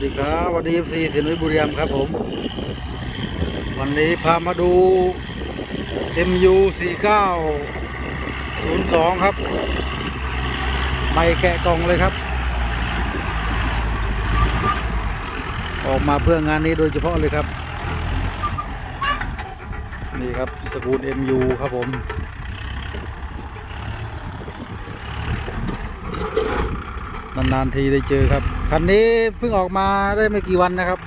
สวัสดีครับวัสดีซีสินุยบุรีรัมครับผม วันนี้พามาดู MU 4902 ครับ ไม่แกะกล่องเลยครับ ออกมาเพื่องานนี้โดยเฉพาะเลยครับ นี่ครับตระกูล MU ครับผม นานๆทีได้เจอครับ คันนี้เพิ่งออกมาได้ไม่กี่วันนะครับ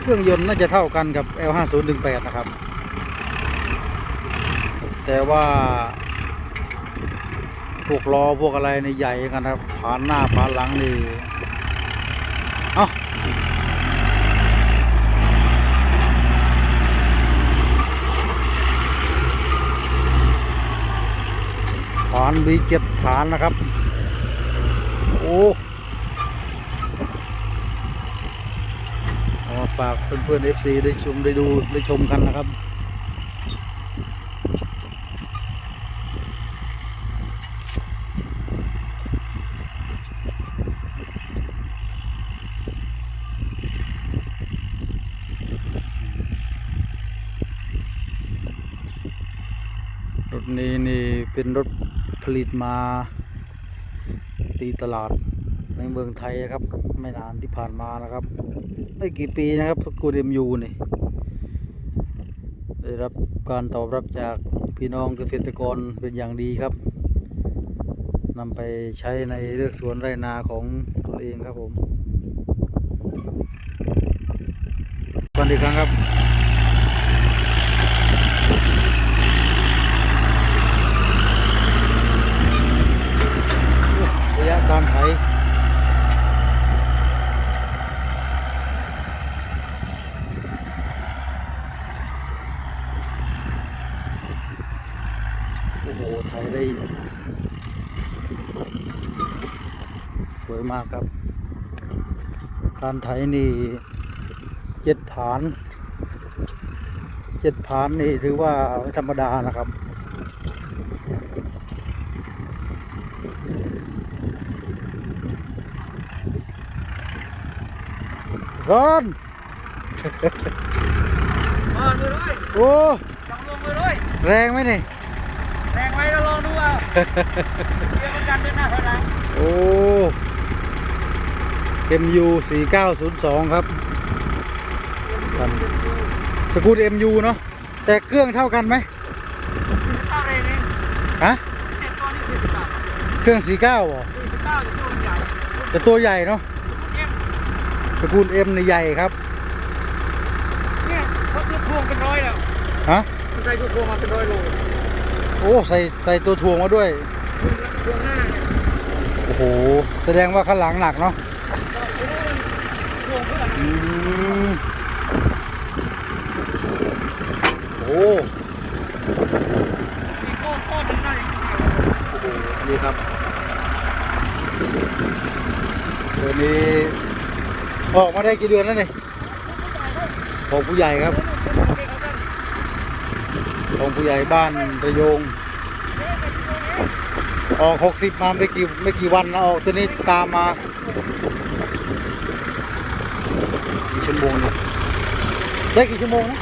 เครื่องยนต์น่าจะเท่ากันกับ L5018 นะครับ แต่ว่าพวกล้อพวกอะไรในใหญ่กันครับผ่านหน้าผ่านหลังนี่เอ้าฐานมีเจ็ดฐานนะครับ ฝากเพื่อนๆ FC ได้ชมได้ดูได้ชมกันนะครับรถนี้นี่เป็นรถผลิตมา ตีตลาดในเมืองไทยครับ ไม่นานที่ผ่านมานะครับ ไม่กี่ปีนะครับสกูเดมยูนี่ได้รับการตอบรับจากพี่น้องเกษตรกรเป็นอย่างดีครับนำไปใช้ในเลือกสวนไรนาของตนเองครับผมสวัสดีครับ ระยะการไถโอ้โหไถได้ สวยมากครับ การไถนี่เจ็ดผานเจ็ดผานนี่ถือว่าไม่ธรรมดานะครับซอนมามือเลยโอ้จับลงมือเลยแรงไหมนี่ แรงไว้ก็ลองดู เอาเดี๋ยวมันกันเป็นหน้าเท่านั้นโอ้ MU 4902 ครับกันตระกูล MU เนาะแต่เครื่องเท่ากันไหมเท่าไรนี่ฮะเจ็ดตัวนี่สี่สิบบาทเครื่อง 49เหรอสี่สิบเก้าจะตัวมันใหญ่แต่ตัวใหญ่เนาะเอ็มตระกูล M ในใหญ่ครับเนี่ยเขาตัวพวงเป็นร้อยแล้วฮะใส่ตัวพวงมาเป็นร้อยโล โอ้ใส่ใส่ตัวถ่วงมาด้วยพวหน้าเนี่ยโอ้โห แสดงว่าข้างหลังหนักเนาะพวเพื่อนอืมโอ้มีก้อก้อนหนึ่งโอ้โหนี่ครับตัวนี้ออกมาได้กี่เดือนแล้วเนี่ยของผู้ใหญ่ครับ ของผู้ใหญ่บ้านระยง ออกหกสิบมาไม่กี่ไม่กี่วันนะออกตัวนี้ตามมากี่ชั่วโมงเนี่ยได้กี่ชั่วโมงนะ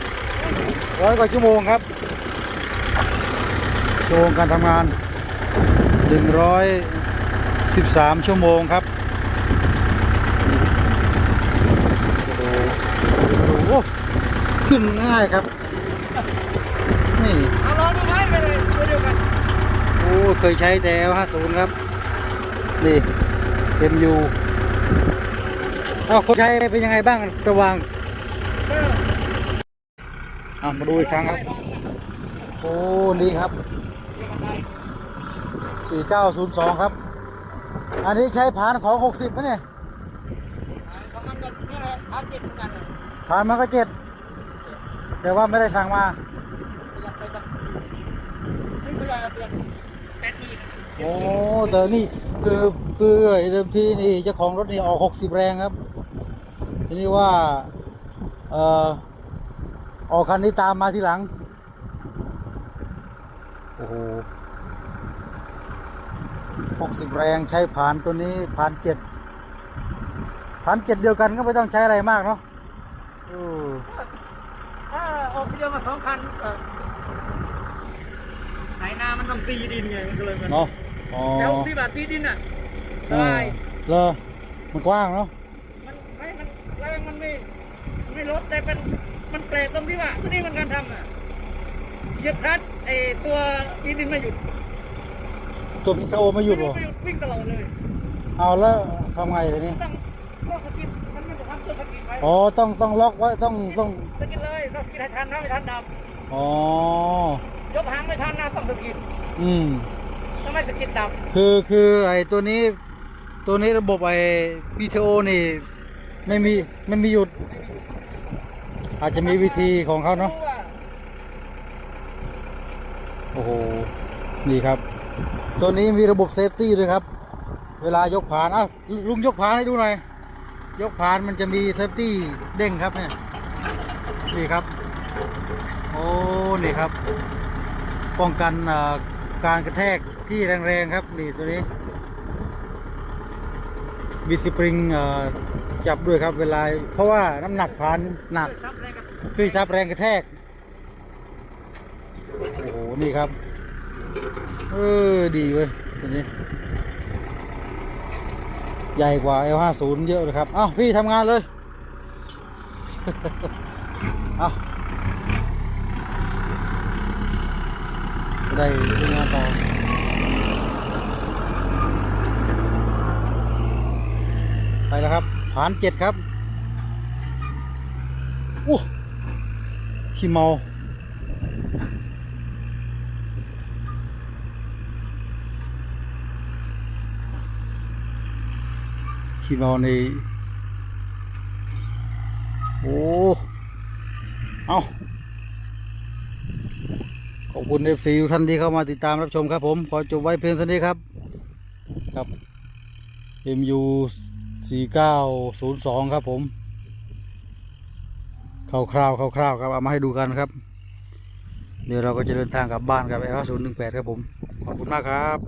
ร้อยกว่าชั่วโมงครับชั่วโมงการทำงานหนึ่งร้อยสิบสามชั่วโมงครับโอ้โหขึ้นง่ายครับ นี่เอาลองดูไหมไปเลยตัวเดียวกันโอ้เคยใช้แต่50ครับ นี่ MU อ้าวคนใช้เป็นยังไงบ้างระหว่างเอออะมาดูอีกครั้งครับ โอ้ นี่ครับ 4902 ครับ อันนี้ใช้ผ่านของ 60นะเนี่ยประมาณกันนี่แหละพันเจ็ดเหมือนกันเลยผ่านมาก็เจ็ดแต่ว่าไม่ได้สั่งมา อยากไปแบบไม่เป็นไรเปลี่ยนแปดหมื่นโอ้แต่นี่คือคือไอ้เดิมทีนี่เจ้าของรถนี่ออกหกสิบแรงครับ ทีนี้ว่าเอ่อออกคันนี้ตามมาทีหลัง โอ้โหหกสิบแรงใช้ผ่านตัวนี้ผ่านเจ็ดพันเจ็ดเดียวกันก็ไม่ต้องใช้อะไรมากเนาะถ้าออกทีเดียวมาสองคัน เอ่อไถนามันต้องตีดินไงมันก็เลยมันเนาะอ๋อแถวสิบาทตีดินอะสเออบายเลอมันกว้างเนาะมันไม่มันแรงมันไม่มันไม่ลดแต่เป็นมันแปลกตรงที่ว่าที่นี่มันการทำอะเหยียบคลัดไอตัวตีดินไม่หยุด ตัวพีโอไม่หยุดหรอไม่หยุดวิ่งตลอดเลย เอาแล้วทำไงทีนี้ต้องก็สกิดมันไม่จะทำตัวสกิดไว้อ๋อต้องต้องล็อกไว้ต้องต้องสกิดเลยก็สกิดให้ทันนะไม่ทันดับอ๋อ ยกหางไม่ทันนะต้องสกิดอืมถ้าไม่สกิดดับคือคือไอ้ตัวนี้ ตัวนี้ระบบไอ้ PTO นี่ ไม่มีไม่มีหยุด อาจจะมีวิธีของเขาเนาะรู้ว่าโอ้โหนี่ครับ ตัวนี้มีระบบเซฟตี้ด้วยครับ เวลายกผานอ้าวลุงยกผานให้ดูหน่อยยกผานมันจะมีเซฟตี้เด้งครับเนี่ยนี่ครับ โอ้ นี่ครับ ป้องกันการกระแทกที่แรงๆครับนี่ตัวนี้มีสปริงจับด้วยครับเวลา เพราะว่าน้ำหนักผานหนักซักคือซับแรงกระแทก โอ้โห นี่ครับ เออ ดีเว้ยตัวนี้ ใหญ่กว่า L50 เยอะเลยครับเอ้าพี่ทำงานเลยเอา ได้ทำงานต่อไปแล้วครับฐานเจ็ดครับอู้ขี้เมาขี้เมาในโอ้ เอา อบคุณเอฟซีทุกท่านที่เข้ามาติดตามรับชมครับผมขอจบไว้เพียงเท่านี้ครับครับ MU 4902 ครับผมคร่าวๆคร่าวๆครับเอามาให้ดูกันครับ เดี๋ยวเราก็จะเดินทางกลับบ้านกับ L 0 1 8ครับผม ขอบคุณมากครับ